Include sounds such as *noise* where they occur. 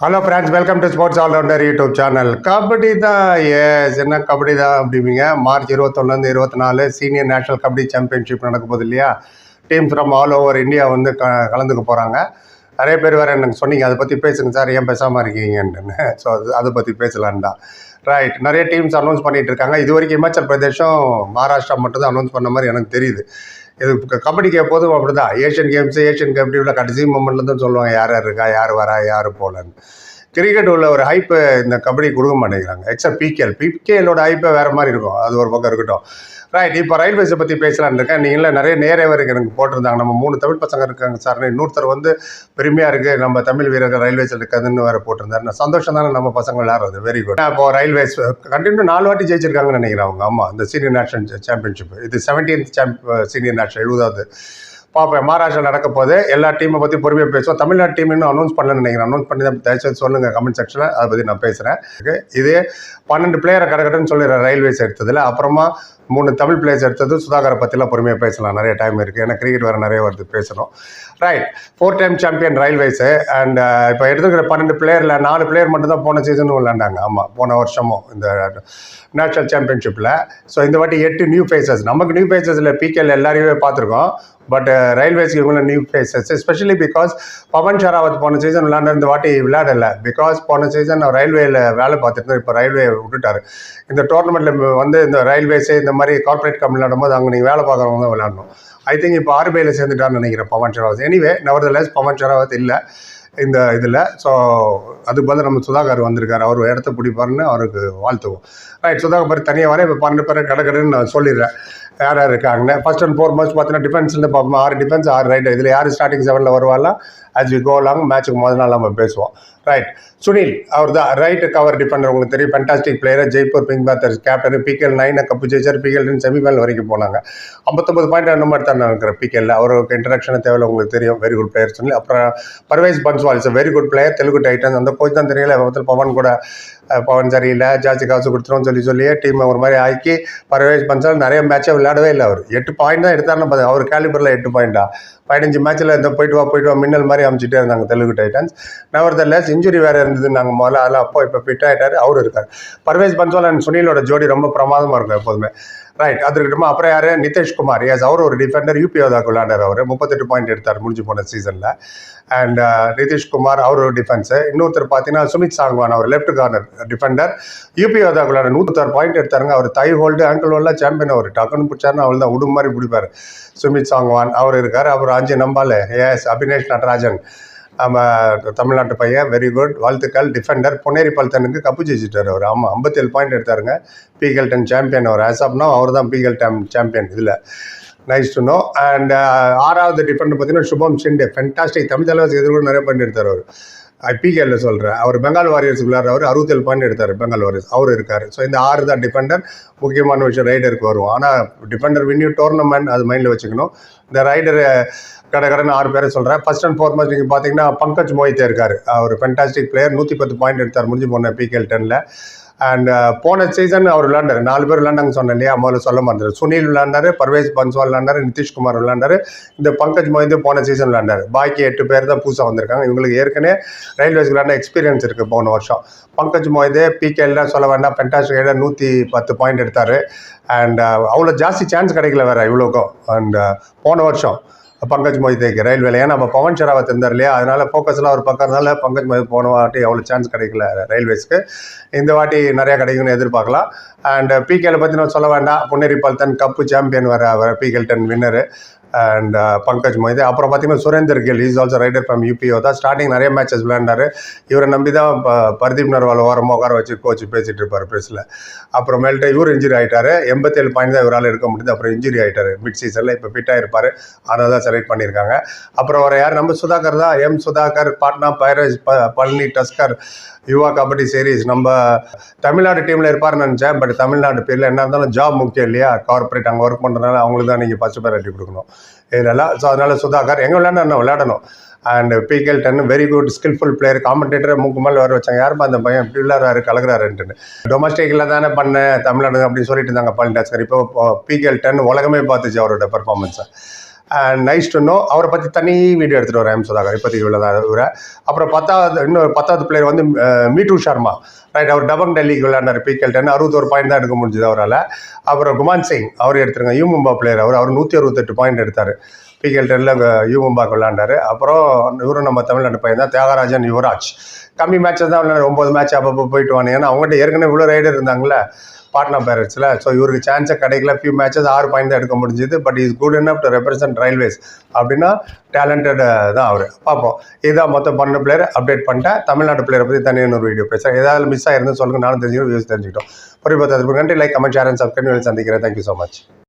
Hello friends welcome to sports allrounder YouTube channel kabaddi தான் எஸ் என்ன கபடி தான் அப்படிவீங்க மார்ச் இருபத்தொன்னுலேருந்து இருபத்தி நாலு சீனியர் நேஷனல் கபடி சாம்பியன்ஷிப் நடக்க போகுது இல்லையா? Team from all over India வந்து க கலந்துக்க போகிறாங்க நிறைய பேர் வேறு எனக்கு சொன்னீங்க? அதை பற்றி பேசுங்க சார் ஏன் பேசாமல் இருக்கீங்கன்னு. *laughs* ஸோ அது அதை பற்றி பேசலான் தான். ரைட் நிறைய டீம்ஸ் அனௌன்ஸ் பண்ணிகிட்டு இருக்காங்க. இது வரைக்கும் இமாச்சல் பிரதேஷம் மகாராஷ்டிரா மட்டும் தான் அனௌன்ஸ் பண்ண மாதிரி எனக்கு தெரியுது. இது கபடி கபடிக்கு அப்படி தான் ஏஷியன் கேம்ஸ் ஏஷியன் கபடியில் கடைசி மூமெண்ட்லேருந்து தான் சொல்லுவாங்க யார் யார் இருக்கா யார் வரா யார் போகலன்னு கிரிக்கெட் உள்ள ஒரு ஹைப்பு இந்த கபடி கொடுக்க மாட்டேங்கிறாங்க. எக்ஸப்ட் பிகேஎல் பிகேஎலோட ஹைப்பை வேறு மாதிரி இருக்கும். அது ஒரு பக்கம் இருக்கட்டும். ரைட் இப்போ ரயில்வேஸை பற்றி பேசலான்னு இருக்கேன். நீங்களே நிறைய நேரவருக்கு எனக்கு போட்டிருந்தாங்க. நம்ம மூணு தமிழ் பசங்க இருக்காங்க சார் இன்னொருத்தர் வந்து பெருமையாக இருக்குது நம்ம தமிழ் வீரர்கள் ரயில்வேஸில் இருக்காதுன்னு வேறு போட்டிருந்தாரு நான் சந்தோஷம் தானே நம்ம பசங்க விளாட்றது வெரி குட் இப்போ ரயில்வேஸ் கண்டினியூ நாலு வாட்டி ஜெயிச்சிருக்காங்கன்னு நினைக்கிறேன் அவங்க. ஆமாம் இந்த சீனியர் நேஷனல் சாம்பியன்ஷிப் இது செவன்டீன்த் சாம்ப் சீனியர் நேஷனல் எழுபதாவது பார்ப்பேன் மகாராஷ்டிரா நடக்க போது எல்லா டீமை பற்றி பொறுமையாக பேசுவோம். தமிழ்நாடு டீம் இன்னும் அனௌன்ஸ் பண்ணலன்னு நினைக்கிறேன். அனௌன்ஸ் பண்ணி தான் தயவுசெய்து சொல்லுங்கள் கமெண்ட் செக்ஷனில் அதை பற்றி நான் பேசுகிறேன் இது பன்னெண்டு பிளேயரை கடக்கட்டுன்னு சொல்லிடுறேன் ரயில்வேஸ் எடுத்ததில். அப்புறமா மூணு தமிழ் பிளேயர்ஸ் எடுத்தது சுதாகரை பற்றிலாம் பொறுமையாக பேசலாம். நிறைய டைம் இருக்குது ஏன்னா கிரிக்கெட் வேறு நிறைய வருது பேசணும். Right four time champion Railways and இப்போ எடுத்துக்கிற பன்னெண்டு பிளேயரில் நாலு பிளேயர் மட்டும் தான் போன சீசனும் விளாண்டாங்க ஆமாம் போன வருஷமும் இந்த நேஷனல் சாம்பியன்ஷிப்பில் ஸோ இந்த வாட்டி எட்டு நியூ ஃபேஸஸ் நமக்கு நியூ ஃபேஸஸில் பிகேல எல்லாரையுமே பார்த்துருக்கோம். பட் ரயில்வேஸ்க்கு இவங்கள new faces especially because Pawan Sehrawat போன சீசன் விளையாண்ட இந்த வாட்டி விளையாடலை. பிகாஸ் போன சீசன் ரயில்வேயில் ரயில்வேல வேலை பார்த்துட்டு இப்போ ரயில்வே விட்டுட்டாரு. இந்த டோர்னமெண்ட்டில் வந்து இந்த ரயில்வேஸு இந்த மாதிரி கார்ப்பரேட் கம்பெனி விளாடும்போது அங்கே நீங்கள் வேலை பார்க்குறவங்க தான் விளையாடணும். ஐ திங்க் இப்போ ஆர்பிஐயில் சேர்ந்துட்டான்னு நினைக்கிறேன் பவன் ஷெராவத். எனிவே நவர்தலஸ் பவன் ஷெராவத் இல்லை. இந்த இதில் ஸோ அதுக்கு பதில் நம்ம சுதாகர் வந்திருக்கார். அவர் இடத்த பிடிப்பாருன்னு அவருக்கு வாழ்த்துவோம். ரைட் சுதாகர் பேர் தனியாக வரேன் இப்போ பன்னெண்டு பேர் கடை நான் சொல்லிடுறேன். யார் யார் இருக்காங்கன்னு. ஃபஸ்ட் அண்ட் ஃபோர் மந்த்ஸ் பார்த்தீங்கன்னா டிஃபென்ஸ்லேருந்து பார்ப்போம் ஆறு டிஃபென்ஸ் ஆறு ரைட் இதில் யார் ஸ்டார்டிங் செவனில் வருவாங்களா ஆஸ் வி கோ லாங் மேட்ச்சுக்கு முதல் நாள் நம்ம பேசுவோம். ரைட் சுனில் அவர் தான் ரைட் கவர் டிஃபெண்டர் உங்களுக்கு தெரியும். Fantastic player Jaipur pink panthers captain PKL நைனை கப்பு ஜெயிச்சார் பிகேல் செமிஃபைனல் வரைக்கும் போனாங்க. ஐம்பத்தொம்பது பாயிண்ட் ரெண்டு மாதிரி தான் இருக்கிற இருக்கிறேன் பிகேல அவருக்கு இன்ட்ரடக்ஷன் தேவையில்ல உங்களுக்கு தெரியும். வெரி குட் பிளேயர் சொல்லி அப்புறம் Parvesh Bhainswal is very good player Telugu titans அந்த கோச் தான் தெரியல. பக்கத்தில் பவன் கூட பவன் சரியில்லை. ஜாஸ்தி காசு கொடுத்துருவோம் சொல்லி சொல்லியே டீமை ஒரு மாதிரி ஆக்கி பர்வேஸ் பன்சால் நிறைய மேட்சை விளையாடவே இல்லை அவர். எட்டு பாயிண்ட் தான் எடுத்தாருன்னு அவர் கேலிபரில் எட்டு பாயிண்டா பதினஞ்சு மேட்ச்சில் இந்த போயிட்டு வா போயிட்டு வா மின்னல் மாதிரி அமைச்சிட்டே இருந்தாங்க Telugu Titans nevertheless century வேறு இருந்தது. நாங்கள் முதல்ல அதில் அப்போ இப்போ ஃபிட் ஆகிட்டார் அவர் இருக்கார். பர்வேஸ் பன்சால் அண்ட் சுனிலோட ஜோடி ரொம்ப பிரமாதமாக இருக்கும் எப்போதுமே. ரைட் அது இருக்கட்டும்? அப்புறம் யார்? நிதிஷ்குமார். எஸ் அவர் ஒரு டிஃபெண்டர் யூபி யோதாக்கு விளையாண்டார் அவர். முப்பத்தெட்டு பாயிண்ட் எடுத்தார் முடிஞ்சு போன சீசனில் அண்ட் uh, நிதிஷ்குமார் அவர் ஒரு டிஃபென்ஸு இன்னொருத்தர் பார்த்தீங்கன்னா சுமித் சாங்வான் அவர் லெஃப்ட் கார்னர் டிஃபெண்டர் யூபி யோதாக்கு விளையாட நூற்றாறு பாயிண்ட் எடுத்தாருங்க. அவர் தை ஹோல்டு ஆங்கிள் ஹோல்டில் சாம்பியன் அவர். டக்குன்னு பிடிச்சாருன்னு அவள் தான் உடும் மாதிரி பிடிப்பார். சுமித் சாங்வான் அவர் இருக்கார். அப்புறம் அஞ்சு நம்பால். எஸ் அபினேஷ் நடராஜன். நம்ம தமிழ்நாட்டு பையன் வெரி குட் வாழ்த்துக்கள் டிஃபெண்டர் பொன்னேரி பல்தனுக்கு கப்பு ஜெயிச்சிட்டார் அவர். ஆமாம் ஐம்பத்தேழு பாயிண்ட் எடுத்தாருங்க. பிகல் டென் சாம்பியன் அவர். ஆசாப்னா அவர் தான் பிகல் டென் சாம்பியன் இதில். நைஸ் டு நோ அண்ட் ஆறாவது டிஃபெண்டர் பார்த்தீங்கன்னா சுபம் ஷிண்டே ஃபென்டாஸ்டிக் தமிழ் தலைவாசி எதிர்கொண்டு நிறைய பாயிண்ட் எடுத்தார் அவர். பிகேல சொல்கிறேன் அவர் பெங்கால் வாரியர்ஸ் விளையாடுறவர் அறுபத்தேழு பாயிண்ட் எடுத்தார் பெங்கால் வாரியர்ஸ் அவர் இருக்கார். ஸோ இந்த ஆறு தான் டிஃபெண்டர் முக்கியமான விஷயம் ரைடருக்கு வருவோம் ஆனால் டிஃபெண்டர் வின்யூ டோர்னமெண்ட் அது மைண்டில் வச்சுக்கணும். இந்த ரைடர் கடை ஆறு பேரை சொல்கிறேன் ஃபர்ஸ்ட் அண்ட் ஃபார்மஸ்ட் நீங்கள் பார்த்தீங்கன்னா பங்கஜ் மோஹித்தே இருக்கார். அவர் ஃபென்டாஸ்டிக் பிளேயர் நூற்றி பத்து பாயிண்ட் எடுத்தார் முடிஞ்சு போன பிகேஎல் டெனில் அண்ட் போன சீசன் அவர் விளாண்டார் நாலு பேர் விளாண்டாங்க சொன்னேன் இல்லையா? முதல்ல சொல்ல மாட்டேன் சுனில் விளாண்டாரு பர்வேஸ் பன்ஸ்வால் விளாண்டாரு நிதிஷ்குமார் விளாண்டாரு இந்த பங்கஜ் மோஹிந்து போன சீசன் விளாண்டாரு பாக்கி எட்டு பேர் தான் புதுசாக வந்திருக்காங்க. இவங்களுக்கு ஏற்கனவே ரயில்வேஸ் விளாண்ட எக்ஸ்பீரியன்ஸ் இருக்குது போன வருஷம். பங்கஜ் மோஹிதே பிகேல சொல்ல வேண்டாம். ஃபென்டாஸ்டிக் நூற்றி பத்து பாயிண்ட் எடுத்தார். அண்ட் அவ்வளோ ஜாஸ்தி சான்ஸ் கிடைக்கல வேறு இவ்வளோக்கும் அண்ட் போன வருஷம் பங்கஜ் மொய்தேக்கு ரயில்வேல ஏன்னா நம்ம பவன் ஷெராவத் இருந்தார் இல்லையா? அதனால ஃபோக்கஸ்லாம் ஒரு பக்கம் இருந்தால பங்கஜ் மொய்த் போன வாட்டி அவ்வளோ சான்ஸ் கிடைக்கல ரயில்வேஸ்க்கு இந்த வாட்டி நிறையா கிடைக்கும்னு எதிர்பார்க்கலாம். அண்ட் பிகேல பற்றி நான் சொல்ல வேண்டாம். புன்னேரி பல்தன் கப்பு சாம்பியன் வர வர PKL ten winner and uh, Pankaj மொய்து. அப்புறம் பார்த்தீங்கன்னா Surender Gill is also raider from UPO தான் ஸ்டார்டிங் நிறைய மேட்சஸ் விளையாண்டாரு. இவரை நம்பி தான் இப்போ பர்தீப் நர்வால் ஓரமாக உட்கார வச்சு கோச் பேசிகிட்டு இருப்பார் ப்ரெஸ்ஸில் அப்புறமேல்ட்டு இவர் இன்ஜுரி ஆகிட்டார் எண்பத்தேழு பாயிண்ட் தான் இவரால் எடுக்க முடியுது அப்புறம் இன்ஜுரி ஆகிட்டார் மிட் சீசனில் இப்போ ஃபிட்டாக இருப்பார் அதனால தான் செலக்ட் பண்ணியிருக்காங்க. அப்புறம் வர யார்? நம்ம சுதாகர் தான். எம் சுதாகர் பாட்னா பைரஸ் ப பழனி டஸ்கர் யுவா கபடி சீரிஸ் நம்ம தமிழ்நாடு டீமில் இருப்பார்னு நினச்சேன். பட் தமிழ்நாடு பேரில் என்ன இருந்தாலும் ஜாப் முக்கியம் இல்லையா? கார்ப்பரேட் அங்கே ஒர்க் பண்ணுறதுனால அவங்களுக்கு தான் நீங்கள் ஃபஸ்ட்டு ப்ரையாரிட்டி கொடுக்கணும். இதெல்லாம் ஸோ அதனால் சுதாகர் எங்கே விளையாடணும்? விளையாடணும்? And PKL ten very good skillful player காமெண்டேட்டரை மூக்கு மேலே வர வச்சாங்க. யாருப்பா அந்த பையன்? இப்படி விளையாடுறாரு கலக்குறாருன்ட்டு டொமஸ்டிக்கில் தானே பண்ணேன் தமிழ்நாடு அப்படின்னு சொல்லிட்டு இருந்தாங்க பழனி டாஸ்கர் இப்போ பிகேல் டென் உலகமே பார்த்துச்சு அவரோட பர்ஃபார்மன்ஸை நைஸ் டு நோ அவரை பற்றி தனி வீடியோ எடுத்துகிட்டு வரேன் எம் சுதாகர் இப்போதைக்கு இவ்வளோதான் இவரை அப்புறம் பத்தாவது இன்னொரு பத்தாவது பிளேயர் வந்து மீட்டு சர்மா ரைட் அவர் டபங் டெல்லிக்கு விளையாண்டார் பிகேல் டென் அறுபத்தோரு பாயிண்ட் தான் எடுக்க முடிஞ்சது அவரால். அப்புறம் குமான் சிங் அவர் எடுத்துருங்க யூ மும்பா பிளேயர் அவர். அவர் நூற்றி அறுபத்தெட்டு பாயிண்ட் எடுத்தார். பிகேல் டென்னில் யூ மும்பாக்கு விளையாண்டாரு. அப்புறம் இவரும் நம்ம தமிழ்நாட்டு பையன் தான் தியாகராஜன் யுவராஜ். கம்மி மேட்சஸ் தான் விளையாடு ஒம்பது மேட்ச் அப்பப்போ போயிட்டு வாங்க ஏன்னா அவங்ககிட்ட ஏற்கனவே இவ்வளோ ரைடர் இருந்தாங்களே பாட்னா பேரட்ஸில் ஸோ இவருக்கு சான்ஸே கிடைக்கல. ஃபியூ மேட்சஸ் ஆறு பாயிண்ட் தான் எடுக்க முடிஞ்சுது. But is good in to represent Railways அப்படின்னா டேலண்டட் தான் அவர். பார்ப்போம். இதுதான் மொத்தம் பன்னெண்டு பிளேயர் அப்டேட் பண்ணிட்டேன். தமிழ்நாட்டு பிளேயரை பற்றி தனியாக ஒரு வீடியோ பேசுகிறேன் ஏதாவது மிஸ் ஆயிருந்து சொல்லுங்கள் நானும் தெரிஞ்சுக்கிறோம் வியூஸ் தெரிஞ்சுக்கிட்டோம். புரியும் பார்த்து நன்றி. Like comment share and subscribe சந்திக்கிறேன். Thank you so much